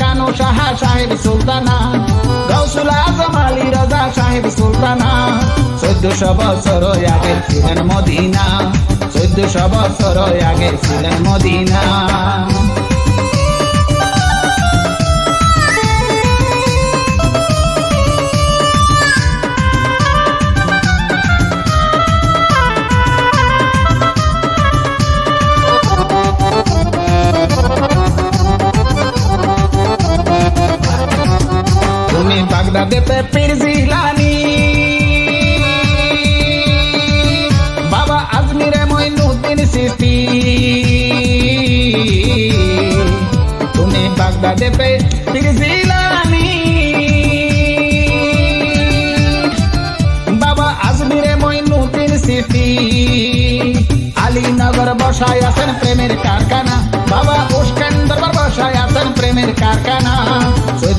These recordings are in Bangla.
কানু সাহা সাহেব সুলতানা? গৌসুল আজম আলী রাজা সাহেব সুলতানা। চোদ্দশো বছর আগে ছিলেন মদিনা। চোদ্দশো বছর আগে ছিলেন মদিনা। বাবা আজমিরে মইনুদ্দিন সিস্তি তুমি আলীনগর বসায় আছেন প্রেমের কারখানা বাবা উস্কান্দর বসায় আছেন প্রেমের কারখানা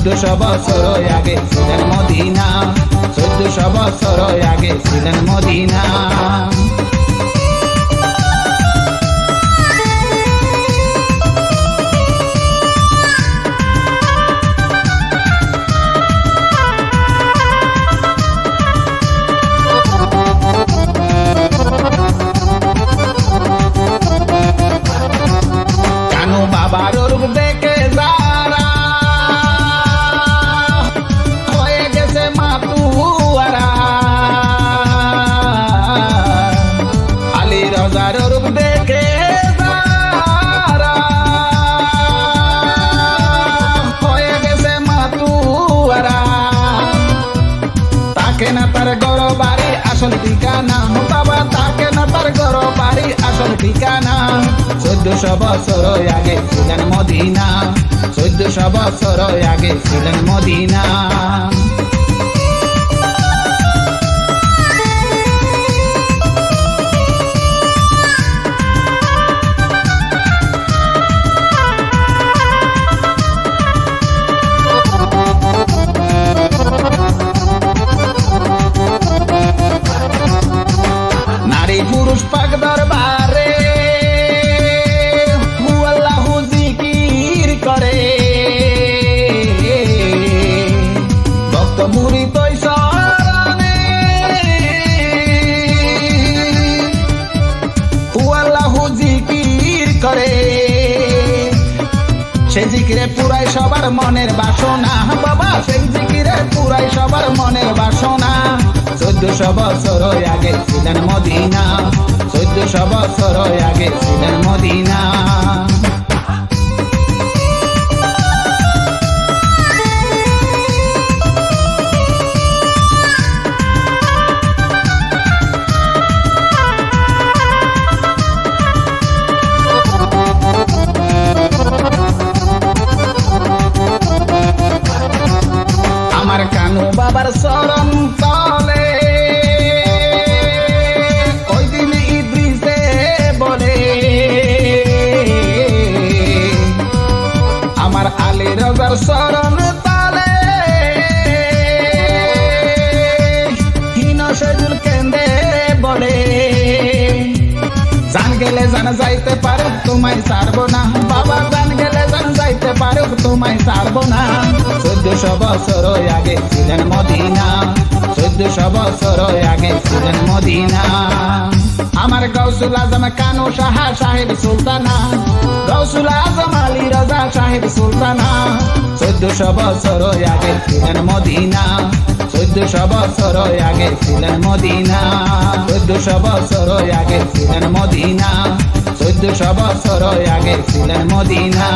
চোদ্দশো বছর আগে ছিলেন মদিনা চোদ্দশো বছর আগে ছিলেন মদিনা। তার গর বাড়ি, আসল ঠিকানা। বাবা তাকে না তার গর বাড়ি, আসল ঠিকানা। চোদ্দশো বছর আগে ছিলেন মদিনা। চোদ্দশো বছর আগে ছিলেন মদিনা। দরবারে, আল্লাহু জিকির করে। ভক্ত করে। সে জিকিরে পুরাই সবার মনের বাসনা, বাবা, সেই জিকিরে পুরাই সবার মনের বাসনা। চোদ্দশো বছর আগে ছিলেন মদিনা। চোদ্দশো বছর আগে ছিলেন মদিনা। যাইতে পারো, তোমায় ছাড়বো না। বাবা জান গেলে জান যাইতে পারো, তোমায় ছাড়বো না। চোদ্দশো বছর আগে ছিলেন মদিনা। চোদ্দশো বছর আগে ছিলেন মদিনা। আমার গৌসুল আজম কানু সাহা সাহেব সুলতানা। গৌসুল আজম আলী রাজা সাহেব সুলতানা। চোদ্দশো বছর আগে ছিলেন মদিনা। চোদ্দশো বছর আগে ছিলেন মদিনা। চোদ্দশো বছর আগে ছিলেন মদিনা। চোদ্দশো বছর আগে ছিলেন মদিনা।